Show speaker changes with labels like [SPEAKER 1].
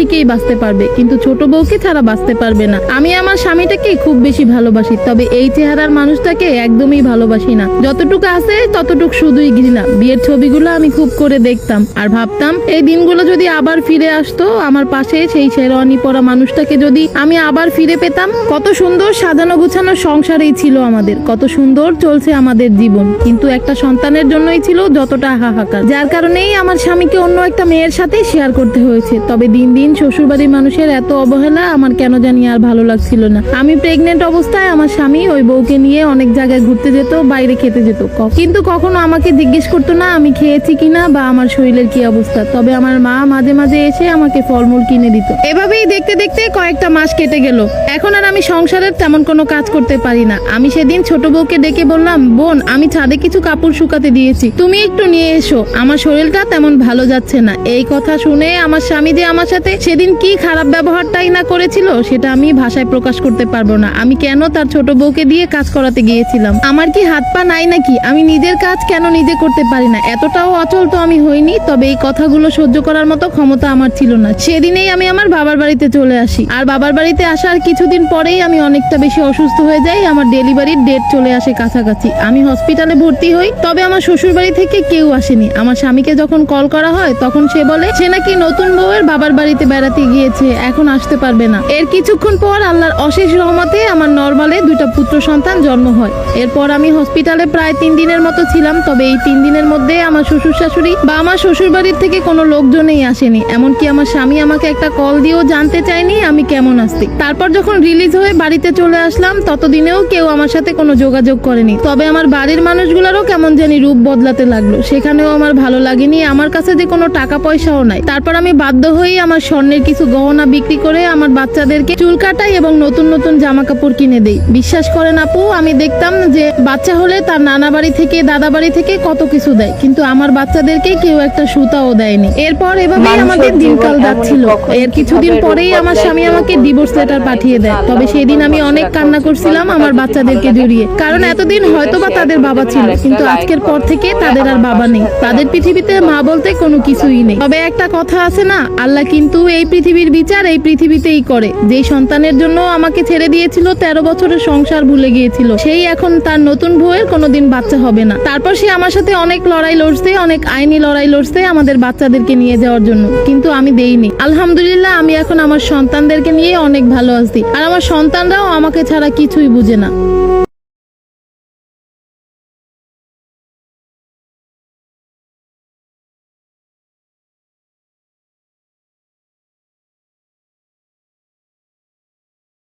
[SPEAKER 1] ঠিকই বাঁচতে পারবে, কিন্তু ছোট বউকে ছাড়া বাঁচতে পারবে না। আমি আমার স্বামীটাকে খুব বেশি ভালোবাসি, তবে এই চেহারার মানুষটাকে একদমই ভালোবাসি না। যতটুকু আছে, ততটুকু শুধুই ঘৃণা। বিয়ের ছবিগুলো আমি খুব করে দেখতাম, আর ভাবতাম, এই দিনগুলো যদি আবার ফিরে আসতো, আমার পাশে সেই শেরওয়ানি পরা মানুষটাকে যদি আমি আবার ফিরে পেতাম, কত সুন্দর সাজানো গুছানো সংসারেই ছিল আমাদের, কত সুন্দর চলছে আমাদের জীবন। কিন্তু একটা সন্তানের জন্যই ছিল যতটা হাহাকার। যার কারণেই আমার স্বামীকে অন্য একটা মেয়ের সাথে শেয়ার করতে হয়েছে, তবে দিন দিন শ্বশুরবাড়ির মানুষের এত অবহেলা, আমার কেন জানি আর ভালো লাগছিল না। আমি প্রেগনেন্ট অবস্থায় আমার স্বামী ওই বউকে নিয়ে অনেক জায়গায় ঘুরতে যেত, বাইরে খেতে যেত। কিন্তু কখনো আমাকে জিজ্ঞেস করতো না, আমি খেয়েছি কিনা বা আমার শরীরের কি অবস্থা। তবে আমার মা মাঝে মাঝে এসে আমাকে ফলমূল কিনে দিত। এভাবেই দেখতে দেখতে কয়েকটা মাস কেটে গেল। এখন আর আমি সংসারের তেমন কোনো কাজ করতে পারি না। আমি সেদিন ছোট বউকে ডেকে বললাম, বোন, আমি ছাদে কিছু কাপড় শুকাতে দিয়েছি। তুমি একটু নিয়ে এসো। আমার শরীরটা তেমন ভালো যাচ্ছে না। এই কথা শুনে আমার স্বামী যে আমার সাথে সেদিন কি খারাপ ব্যবহারটাই না করেছিল সেটা আমি ভাষায় প্রকাশ করতে পারব না। আমি কেন তার ছোট বউকে দিয়ে কাজ করাতে গিয়েছিলাম? আমার কি হাত পা নাই নাকি? আমি নিজের কাজ কেন নিজে করতে পারি না? এতটাও অচল তো আমি হইনি, তবে এই কথাগুলো সহ্য করার মতো ক্ষমতা আমার ছিল না। সেদিনেই আমি আমার বাবার বাড়িতে চলে আসি। আর বাবার বাড়িতে আসার কিছুদিন পরেই আমি অনেকটা বেশি অসুস্থ হয়ে যাই, আমার ডেলিভারির ডেট চলে আসে কাছাকাছি। আমি হসপিটালে ভর্তি হই, তবে আমার শ্বশুর বাড়ি থেকে কেউ আসেনি। আমার স্বামীকে যখন কল করা হয়, তখন সে বলে, সে নাকি নতুন বউয়ের বাবার বাড়িতে বেড়াতে গিয়েছে, এখন আসতে পারবে না। এর কিছুক্ষণ পর আল্লাহর অশেষ রহমতে আমার নর্মালে দুইটা পুত্র সন্তান জন্ম হয়। এরপর আমি হসপিটালে প্রায় তিন দিনের মতো ছিলাম, তবে এই তিন দিনের মধ্যে আমার শ্বশুর শাশুড়ি বা আমার শ্বশুর বাড়ির থেকে কোনো লোকজনই আসেনি। এমনকি আমার স্বামী আমাকে একটা কল দিয়েও জানতে চায়নি আমি কেমন আসছি তারপর যখন রিলিজ হয়ে বাড়িতে চলে আসলাম, ততদিনেও কেউ আমার সাথে কোনো যোগাযোগ করেনি। তবে আমার বাড়ির মানুষগুলোরও কেমন জানি রূপ বদলাতে লাগল। সেখানেও আমার ভালো লাগেনি, আমার কাছে যে কোনো টাকা পয়সাও নাই। তারপর আমি বাধ্য হয়েই আমার স্বর্ণের কিছু গহনা বিক্রি করে আমার বাচ্চাদেরকে চুল কাটাই এবং নতুন নতুন জামা কাপড় কিনে দেই। বিশ্বাস করেন আপু আমি দেখতাম যে বাচ্চা হলে তার নানা বাড়ি থেকে দাদা বাড়ি থেকে কত কিছু দেয়। কিন্তু আমার বাচ্চাদেরকে কেউ একটা সুতাও দেয়নি। এরপর এভাবেই আমাদের দিনকাল যাচ্ছিল। এর কিছুদিন পরেই আমার স্বামী আমাকে ডিভোর্স লেটার পাঠিয়ে দেয়। তবে সেদিন আমি অনেক কান্না করছিলাম আমার বাচ্চাদেরকে জড়িয়ে। কারণ এতদিন হয়তো বা তাদের বাবা ছিল। কিন্তু আজকের পর থেকে তাদের আর বাবা নেই। তাদের পৃথিবীতে মা বলতে কোনো কিছুই নেই। তবে একটা কথা আছে না আল্লাহ কিন্তু এই পৃথিবীর বিচার এই পৃথিবীতেই করে। যেই সন্তানের জন্য আমাকে ছেড়ে দিয়েছিল, তেরো বছরের সংসার ভুলে গিয়েছিল। সেই এখন তার নতুন বউয়ের কোনোদিন বাচ্চা হবে না। তারপর সে আমার সাথে অনেক লড়াই লড়ছে, অনেক আইনি লড়াই লড়ছে আমাদের বাচ্চাদেরকে নিয়ে যাওয়ার জন্য। কিন্তু আমি দেইনি। আলহামদুলিল্লাহ, আমি এখন আমার সন্তানদেরকে নিয়ে অনেক ভালো আছি। আর আমার সন্তানরাও আমাকে ছাড়া কিছুই বুঝে না।